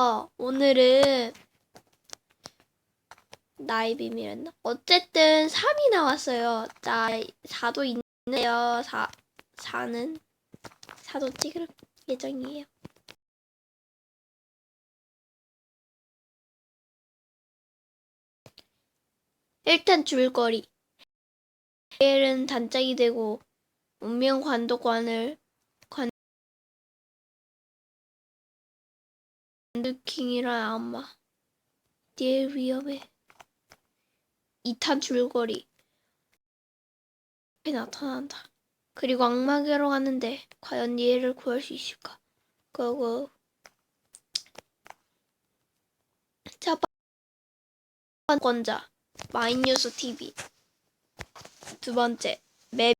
어, 오늘은 나의 비밀은 어쨌든 3이 나왔어요. 나 4도 있는데요. 4, 4는 4도 찍을 예정이에요. 일단 줄거리. 내일은 단짝이 되고 운명 관도관을 관두킹이란 악마. 니의 위협에 2탄 줄거리. 앞에 나타난다. 그리고 악마계로 가는데 과연 니엘을 구할 수 있을까? 그거 자 번자 마인뉴스 TV 두 번째 맵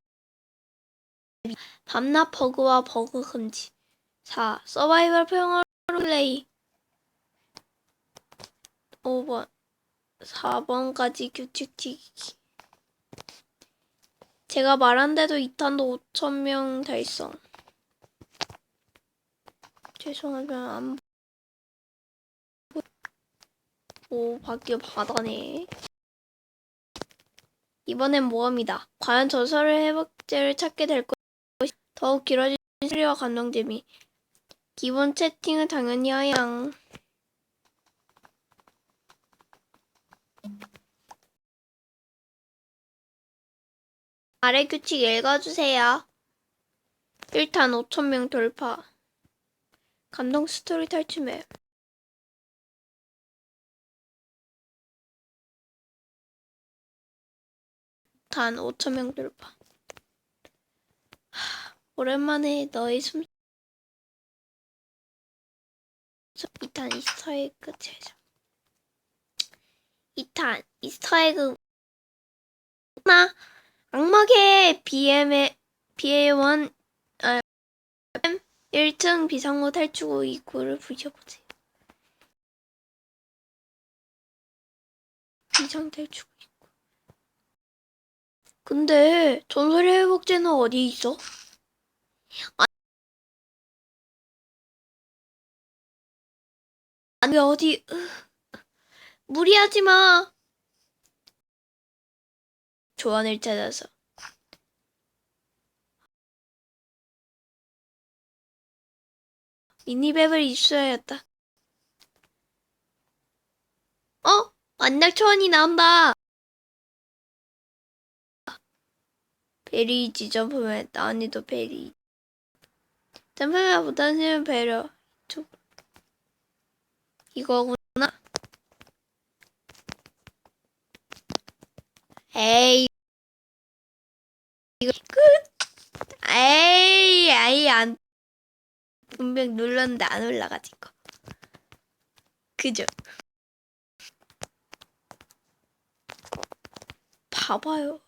밤낮 버그와 버그 금지 4. 서바이벌 평화 플레이 5번 4번까지 규칙 지키기. 제가 말한 데도 2탄도 5천명 달성 죄송하지만 안 보... 오 밖에 바다네. 이번엔 모험이다. 과연 저서를 회복제를 찾게 될 것이 더욱 길어진 스리와 감동 재미. 기본 채팅은 당연히 하양 아래 규칙 읽어주세요. 1탄 5천명 돌파. 감동 스토리 맵. 단 5천명 돌파. 하, 오랜만에 너의 숨. 2탄 이스터에그 제작. 2탄 이스터에그. 나 악마계 BM의 BA1 아, 1층 비상구 탈출구 입구를 부셔보세요. 비상 탈출구 입구. 근데 전설의 회복제는 어디 있어? 아, 아니 어디 으, 무리하지 마. 조언을 찾아서 미니맵을 입수하였다. 어? 만날 초원이 나온다. 베리 지점품에 난이도 베리. 점프면 못하시면 배려. 이거구나. 에이. 이거 끝. 에이, 아이 안 분명 눌렀는데 안 올라가지고. 그죠? 봐봐요.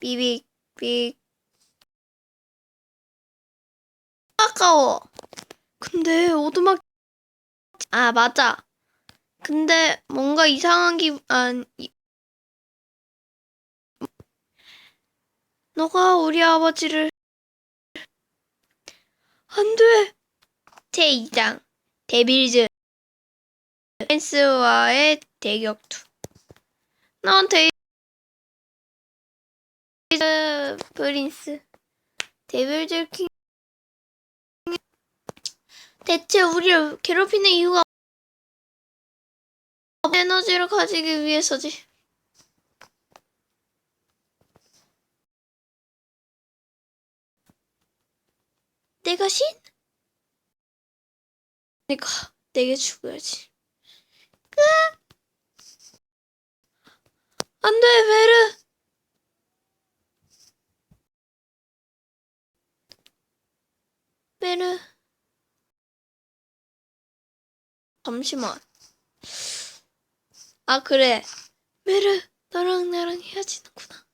비빅, 빅. 아까워. 근데 오두막 아 맞아. 근데 뭔가 이상한 기 아니 너가 우리 아버지를 안 돼. 제 2장 데빌즈 펜스와의 대격투. 난 데빌즈 프린스 데빌즈 킹 대체 우리를 괴롭히는 이유가 에너지를 가지기 위해서지. 내가 신? 내가 내게 죽어야지. 으! 안 돼, 베르. 베르. 잠시만. 아, 그래. 메르, 너랑 나랑 헤어지는구나.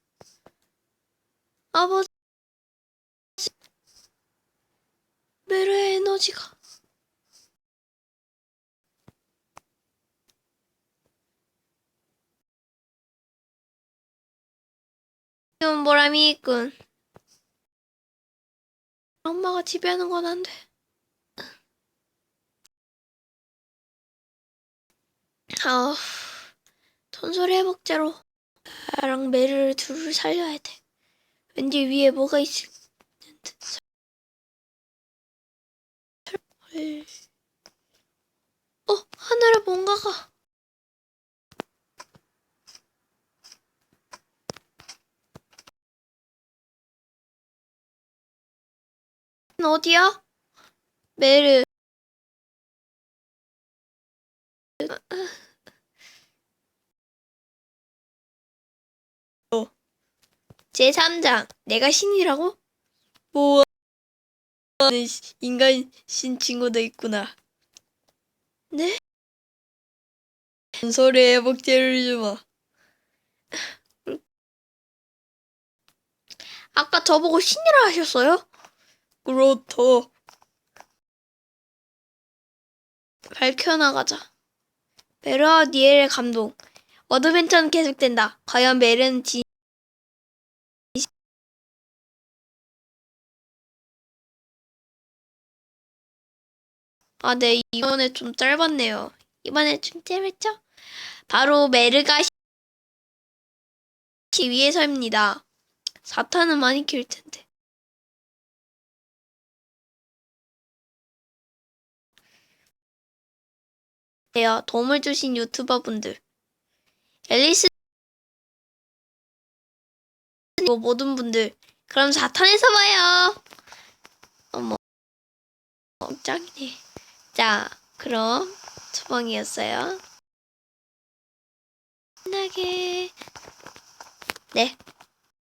아버지. 메르의 에너지가. 지금 보람이 있군. 엄마가 지배하는 건 안 돼. 아, 전설의 회복제로 나랑 메르를 둘을 살려야 돼. 왠지 위에 뭐가 있을 듯. 헐. 어, 하늘에 뭔가가. 어디야? 메르. 어. 제3장. 내가 신이라고? 뭐, 인간 신 친구도 있구나. 네? 전설의 회복제를 주마. 아까 저보고 신이라 하셨어요? 그렇다. 밝혀나가자. 메르와 니엘의 감동. 어드벤처는 계속된다. 과연 메르는 진... 아, 네. 이번에 좀 짧았네요. 이번에 좀 짧았죠? 바로 메르가 시 위해서입니다. 사탄은 많이 길 텐데. 네요. 도움을 주신 유튜버 분들. 앨리스 뭐 모든 분들. 그럼 사탄에서 봐요. 어머. 어, 짱이네. 자, 그럼 초방이었어요. 신나게. 네.